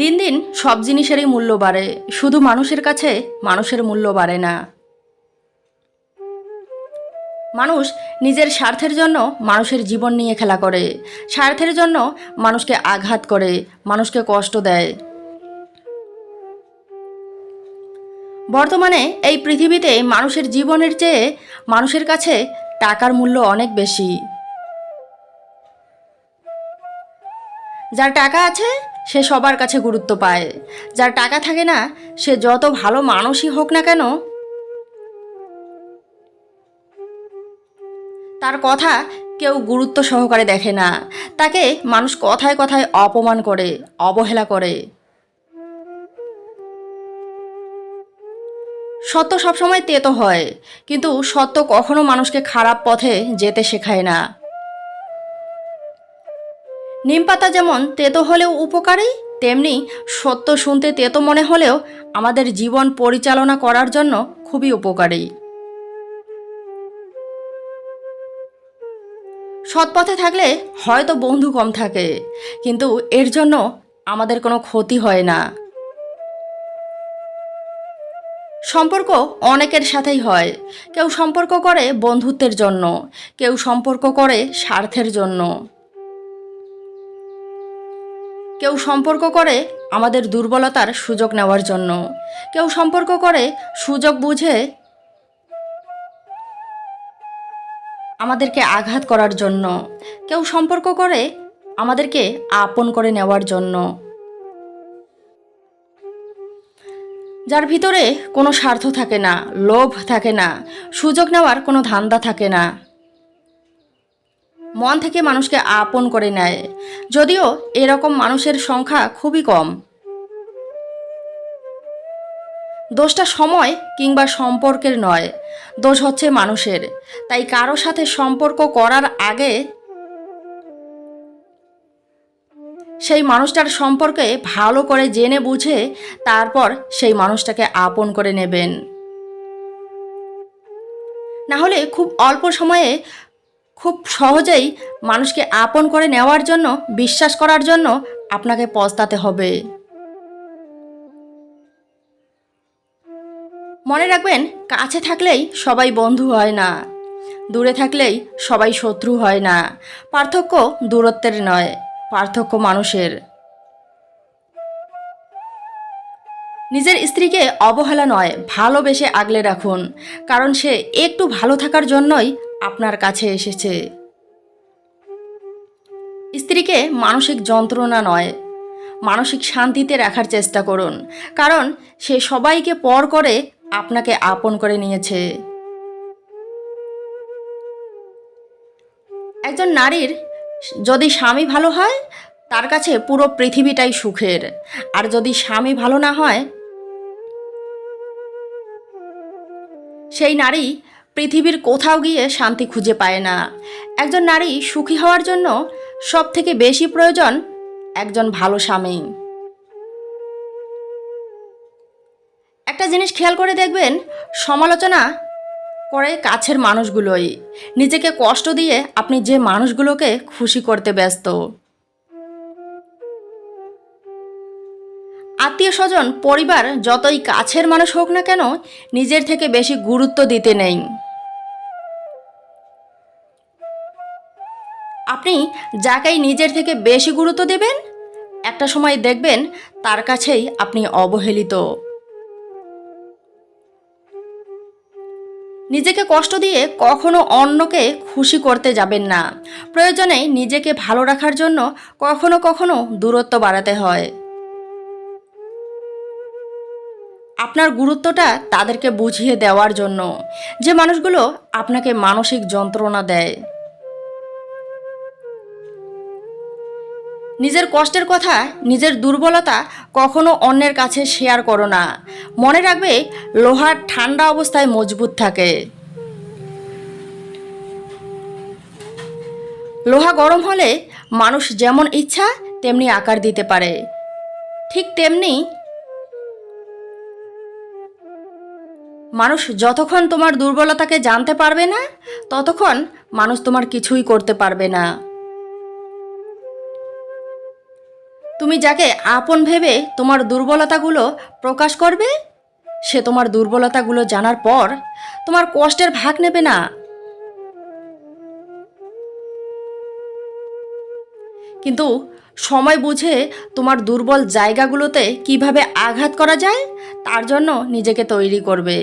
দিন দিন সব জিনিসেরই মূল্য বাড়ে, শুধু মানুষের কাছে মানুষের মূল্য বাড়ে না। মানুষ নিজের স্বার্থের জন্য মানুষের জীবন নিয়ে খেলা করে, স্বার্থের জন্য মানুষকে আঘাত করে, মানুষকে কষ্ট দেয়। বর্তমানে এই পৃথিবীতে মানুষের জীবনের চেয়ে মানুষের কাছে টাকার মূল্য অনেক বেশি। যার টাকা আছে সে সবার কাছে গুরুত্ব পায়। যার টাকা থাকে না, সে যত ভালো মানুষই হোক না কেন, তার কথা কেউ গুরুত্ব সহকারে দেখে না। তাকে মানুষ কথায় কথায় অপমান করে, অবহেলা করে। সত্য সবসময় তেতো হয়, কিন্তু সত্য কখনো মানুষকে খারাপ পথে যেতে শেখায় না। নিমপাতা যেমন তেতো হলেও উপকারী, তেমনি সত্য শুনতে তেতো মনে হলেও আমাদের জীবন পরিচালনা করার জন্য খুবই উপকারী। সৎ পথে থাকলে হয়তো বন্ধু কম থাকে, কিন্তু এর জন্য আমাদের কোনো ক্ষতি হয় না। সম্পর্ক অনেকের সাথেই হয়। কেউ সম্পর্ক করে বন্ধুত্বের জন্য, কেউ সম্পর্ক করে স্বার্থের জন্য। কেউ সম্পর্ক করে আমাদের দুর্বলতার সুযোগ নেওয়ার জন্য। কেউ সম্পর্ক করে সুযোগ বুঝে আমাদেরকে আঘাত করার জন্য। কেউ সম্পর্ক করে আমাদেরকে আপন করে নেওয়ার জন্য। যার ভিতরে কোনো স্বার্থ থাকে না, লোভ থাকে না, সুযোগ নেওয়ার কোনো ধান্দা থাকে না। মন থেকে মানুষকে আপন করে নেয়। যদিও এরকম মানুষের সংখ্যা খুবই কম। দোষটা সময় কিংবা সম্পর্কের নয়। দোষ হচ্ছে মানুষের। তাই কারও সাথে সম্পর্ক করার আগে সেই মানুষটার সম্পর্কে ভালো করে জেনে বুঝে তারপর সেই মানুষটাকে আপন করে নেবেন। না হলে খুব অল্প সময়ে খুব সহজেই মানুষকে আপন করে নেওয়ার জন্য, বিশ্বাস করার জন্য আপনাকে পস্তাতে হবে। মনে রাখবেন, কাছে থাকলেই সবাই বন্ধু হয় না। দূরে থাকলেই সবাই শত্রু হয় না। পার্থক্য দূরত্বের নয়, পার্থক্য মানুষের। নিজের স্ত্রীকে অবহেলা নয়, ভালোবেসে আগলে রাখুন, কারণ সে একটু ভালো থাকার জন্যই আপনার কাছে এসেছে। স্ত্রীকে মানসিক যন্ত্রণা নয়, মানসিক শান্তিতে রাখার চেষ্টা করুন, কারণ সে সবাইকে পর করে আপনাকে আপন করে নিয়েছে। একজন নারীর যদি স্বামী ভালো হয়, তার কাছে পুরো পৃথিবীটাই সুখের, আর যদি স্বামী ভালো না হয় সেই নারী পৃথিবীর কোথাও গিয়ে শান্তি খুঁজে পায় না। একজন নারী সুখী হওয়ার জন্য সব থেকে বেশি প্রয়োজন একজন ভালো স্বামী। একটা জিনিস খেয়াল করে দেখবেন, সমালোচনা করে কাছের মানুষগুলোই। নিজেকে কষ্ট দিয়ে আপনি যে মানুষগুলোকে খুশি করতে ব্যস্ত। আত্মীয় স্বজন পরিবার যতই কাছের মানুষ হোক না কেন, নিজের থেকে বেশি গুরুত্ব দিতে নেই। আপনি যাকেই নিজের থেকে বেশি গুরুত্ব দেবেন, একটা সময় দেখবেন তার কাছেই আপনি অবহেলিত। নিজেকে কষ্ট দিয়ে কখনো অন্যকে খুশি করতে যাবেন না। প্রয়োজনে নিজেকে ভালো রাখার জন্য কখনো কখনো দূরত্ব বাড়াতে হয়। আপনার গুরুত্বটা তাদেরকে বুঝিয়ে দেওয়ার জন্য। যে মানুষগুলো আপনাকে মানসিক যন্ত্রণা দেয়। নিজের কষ্টের কথা, নিজের দুর্বলতা কখনো অন্যের কাছে শেয়ার করো না। মনে রাখবে, লোহার ঠান্ডা অবস্থায় মজবুত থাকে। লোহা গরম হলে মানুষ যেমন ইচ্ছা, তেমনি আকার দিতে পারে। ঠিক তেমনি মানুষ যতক্ষণ তোমার দুর্বলতাকে জানতে পারবে না, ততক্ষণ মানুষ তোমার কিছুই করতে পারবে না। তুমি যাকে আপন ভেবে তোমার দুর্বলতাগুলো প্রকাশ করবে, সে তোমার দুর্বলতাগুলো জানার পর তোমার কষ্টের ভাগ নেবে না। কিন্তু সময় বুঝে তোমার দুর্বল জায়গাগুলোতে কীভাবে আঘাত করা যায়, তার জন্য নিজেকে তৈরি করবে।